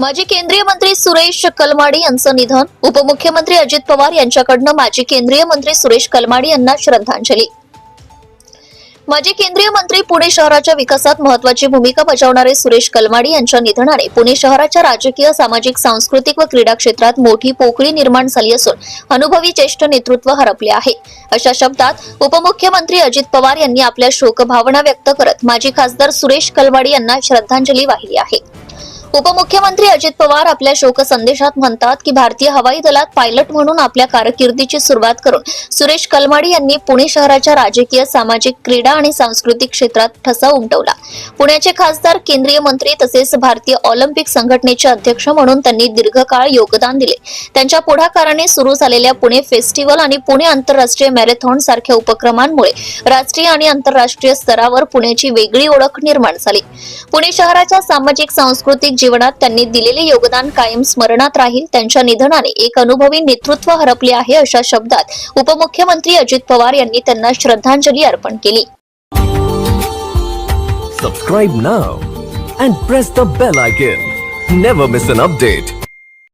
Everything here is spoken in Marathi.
माजी केंद्रीय मंत्री सुरेश कलमाडी यांचं निधन. उपमुख्यमंत्री अजित पवार यांच्याकडनं माजी केंद्रीय मंत्री सुरेश कलमाडी यांना श्रद्धांजली. माजी केंद्रीय मंत्री पुणे शहराच्या विकासात महत्वाची भूमिका बजावणारे सुरेश कलमाडी यांच्या निधनाने पुणे शहराच्या राजकीय सामाजिक सांस्कृतिक व क्रीडा क्षेत्रात मोठी पोकळी निर्माण झाली असून अनुभवी ज्येष्ठ नेतृत्व हरपले आहे. अशा शब्दात उपमुख्यमंत्री अजित पवार यांनी आपल्या शोकभावना व्यक्त करत माजी खासदार सुरेश कलमाडी यांना श्रद्धांजली वाहिली आहे. उपमुख्यमंत्री अजित पवार आपल्या शोक संदेशात म्हणतात की भारतीय हवाई दलात पायलट म्हणून आपल्या कारकिर्दीची सुरुवात करून सुरेश कलमाडी यांनी पुणे शहराच्या राजकीय सामाजिक क्रीडा आणि सांस्कृतिक क्षेत्रात ठसा उमटवला. पुण्याचे खासदार केंद्रीय मंत्री तसेच भारतीय ऑलिम्पिक संघटनेचे अध्यक्ष म्हणून त्यांनी दीर्घकाळ योगदान दिले. त्यांच्या पुढाकाराने सुरू झालेल्या पुणे फेस्टिवल आणि पुणे आंतरराष्ट्रीय मॅरेथॉन सारख्या उपक्रमांमुळे राष्ट्रीय आणि आंतरराष्ट्रीय स्तरावर पुण्याची वेगळी ओळख निर्माण झाली. पुणे शहराच्या सामाजिक सांस्कृतिक जीवनात त्यांनी दिलेले योगदान कायम स्मरणात राहील. त्यांच्या निधनाने एक अनुभवी नेतृत्व हरपले आहे अशा शब्दात उपमुख्यमंत्री अजित पवार यांनी त्यांना श्रद्धांजली अर्पण केली. Subscribe now and press the bell icon never miss an update